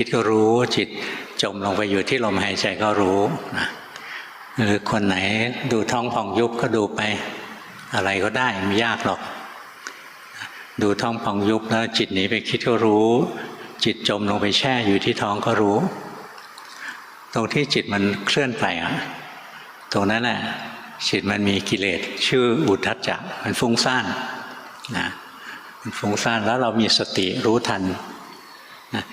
จิตก็รู้จิตจมลงไปอยู่ที่ลมหายใจก็รู้นะหรือคนไหนดูท้องพองยุบก็ดูไปอะไรก็ได้ไม่ยากหรอก ดูท้องพองยุบแล้วจิตหนีไปคิดก็รู้ จิตจมลงไปแช่อยู่ที่ท้องก็รู้ ตรงที่จิตมันเคลื่อนไปอะตรงนั้นแหละจิตมันมีกิเลสชื่ออุทธัจจะมันฟุ้งซ่านนะมันฟุ้งซ่านแล้วเรามีสติรู้ทันนะ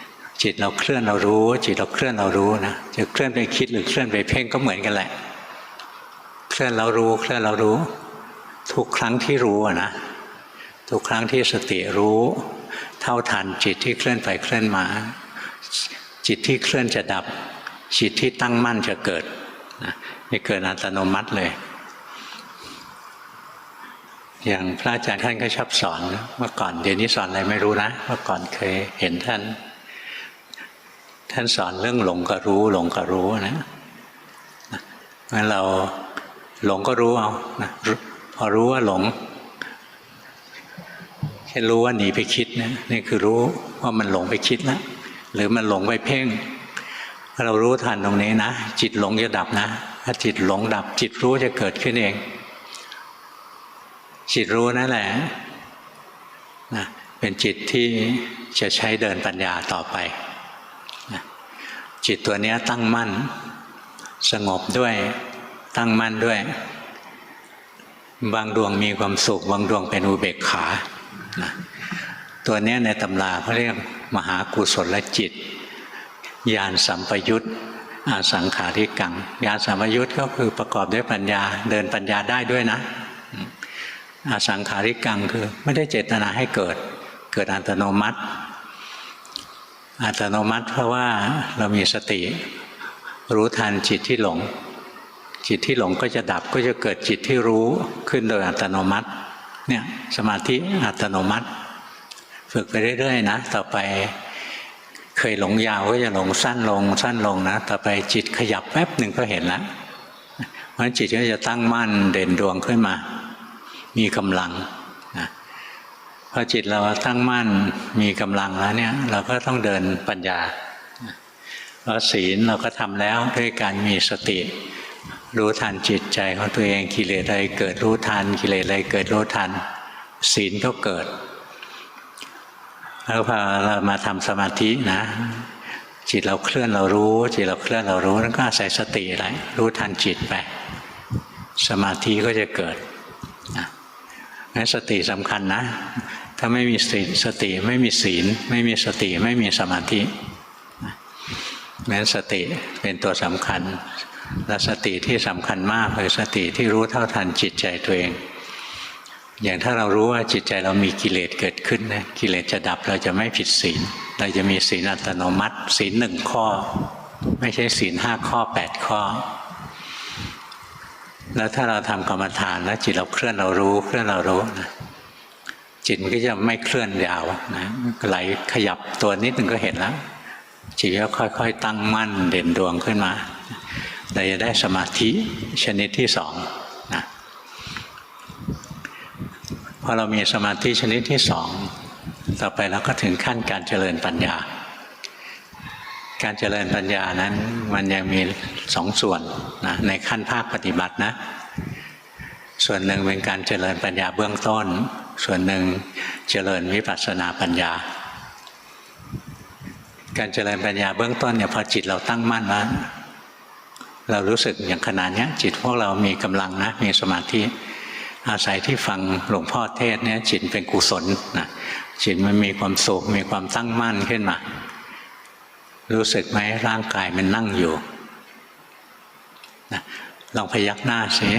จิตเราเคลื่อนเรารู้ จิตเราเคลื่อนเรารู้นะจะเคลื่อนไปคิดหรือเคลื่อนไปเพ่งก็เหมือนกันแหละ เคลื่อนเรารู้ เคลื่อนเรารู้ ทุกครั้งที่รู้นะทุกครั้งที่สติรู้ เท่าทันจิตที่เคลื่อนไปเคลื่อนมา จิตที่เคลื่อนจะดับ จิตที่ตั้งมั่นจะเกิดนะจะเกิดอัตโนมัติเลย อย่างพระอาจารย์ท่านก็ชอบสอนเมื่อก่อนเดี๋ยวนี้สอนอะไรไม่รู้นะ เมื่อก่อนเคยเห็นท่าน ท่านสอนเรื่องหลงก็รู้ หลงก็รู้นะงั้นเราหลงก็รู้เอานะพอรู้ว่าหลงแค่รู้ว่าหนีไปคิดนะนี่คือรู้ว่ามันหลงไปคิดแล้วหรือมันหลงไปเพ่ง เรารู้ทันตรงนี้นะ จิตหลงจะดับนะ ถ้าจิตหลงดับ จิตรู้จะเกิดขึ้นเอง จิตรู้นั่นแหละนะเป็นจิตที่จะใช้เดินปัญญาต่อไป จิตตัวนี้ตั้งมั่น สงบด้วย ตั้งมั่นด้วย บางดวงมีความสุข บางดวงเป็นอุเบกขานะตัวนี้ในตำราเขาเรียกมหากุศลจิตญาณสัมปยุตอาสังขาริกังญาณสัมปยุตก็คือประกอบด้วยปัญญาเดินปัญญาได้ด้วยนะอาสังขาริกังคือไม่ได้เจตนาให้เกิดเกิดอัตโนมัติ อัตโนมัติเพราะว่าเรามีสติ รู้ทันจิตที่หลง จิตที่หลงก็จะดับก็จะเกิดจิตที่รู้ขึ้นโดยอัตโนมัติเนี่ยสมาธิอัตโนมัติ ฝึกไปเรื่อยๆนะต่อไปเคยหลงยาวก็จะหลงสั้นลงสั้นลงนะต่อไปจิตขยับแป๊บหนึ่งก็เห็นแล้วเพราะฉะนั้นจิตก็จะตั้งมั่นเด่นดวงขึ้นมา มีกำลัง พอจิตเราตั้งมั่นมีกำลังแล้วเนี่ย เราก็ต้องเดินปัญญาเพราะศีลเราก็ทำแล้วด้วยการมีสติ รู้ทันจิตใจของตัวเองกิเลสอะไรเกิดรู้ทันกิเลสอะไรเกิดรู้ทัน ศีลก็เกิดแล้วพอเรามาทำสมาธินะ จิตเราเคลื่อนเรารู้ จิตเราเคลื่อนเรารู้แล้วก็อาศัยสติอะไรรู้ทันจิตไป สมาธิก็จะเกิดนะงั้นสติสำคัญนะาไม่มีสติสติไม่มีศีล ไม่มีสติไม่มีสมาธิงั้นสติเป็นตัวสำคัญ และสติที่สำคัญมากคือสติที่รู้เท่าทันจิตใจตัวเอง อย่างถ้าเรารู้ว่าจิตใจเรามีกิเลสเกิดขึ้นนะกิเลสจะดับเราจะไม่ผิดศีล เราจะมีศีลอัตโนมัติ ศีลหนึ่งข้อ ไม่ใช่ศีลห้าข้อแปดข้อ แล้วถ้าเราทำกรรมฐานแล้วจิตเราเคลื่อนเรารู้เคลื่อนเรารู้นะ จิตมันก็จะไม่เคลื่อนยาวนะไหลขยับตัวนิดหนึ่งก็เห็นแล้ว จิตก็ค่อย ๆ ตั้งมั่นเด่นดวงขึ้นมาเราจะได้สมาธิชนิดที่สองนะพอเรามีสมาธิชนิดที่สองต่อไปเราก็ถึงขั้นการเจริญปัญญา การเจริญปัญญานั้นมันยังมีสองส่วนนะในขั้นภาคปฏิบัตินะ ส่วนหนึ่งเป็นการเจริญปัญญาเบื้องต้น ส่วนหนึ่งเจริญวิปัสสนาปัญญา การเจริญปัญญาเบื้องต้นเนี่ยพอจิตเราตั้งมั่นแล้วเรารู้สึกอย่างขนาดนี้จิตพวกเรามีกำลังนะมีสมาธิอาศัยที่ฟังหลวงพ่อเทศเนี่ยจิตเป็นกุศลนะจิตมันมีความสุขมีความตั้งมั่นขึ้นมา รู้สึกไหมร่างกายมันนั่งอยู่นะลองพยักหน้าสิ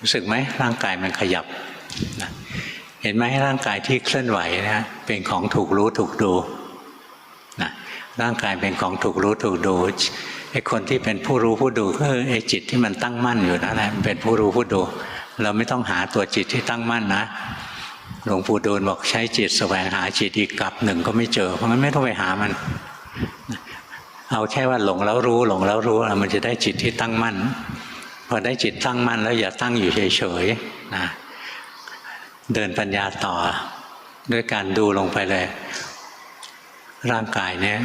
รู้สึกไหมร่างกายมันขยับ นะเห็นไหมร่างกายที่เคลื่อนไหวนะเป็นของถูกรู้ถูกดูนะร่างกายเป็นของถูกรู้ถูกดูไอ้คนที่เป็นผู้รู้ผู้ดูก็คือไอ้จิตที่มันตั้งมั่นอยู่นั่นแหละเป็นผู้รู้ผู้ดู เราไม่ต้องหาตัวจิตที่ตั้งมั่นนะหลวงปู่ดูลบอกใช้จิตแสวงหาจิตอีกกลับหนึ่งก็ไม่เจอ เพราะงั้นไม่ต้องไปหามัน เอาแค่ว่าหลงแล้วรู้หลงแล้วรู้มันจะได้จิตที่ตั้งมั่น พอได้จิตตั้งมั่นแล้วอย่าตั้งอยู่เฉยๆนะ เดินปัญญาต่อ ด้วยการดูลงไปเลย ร่างกายเนี้ย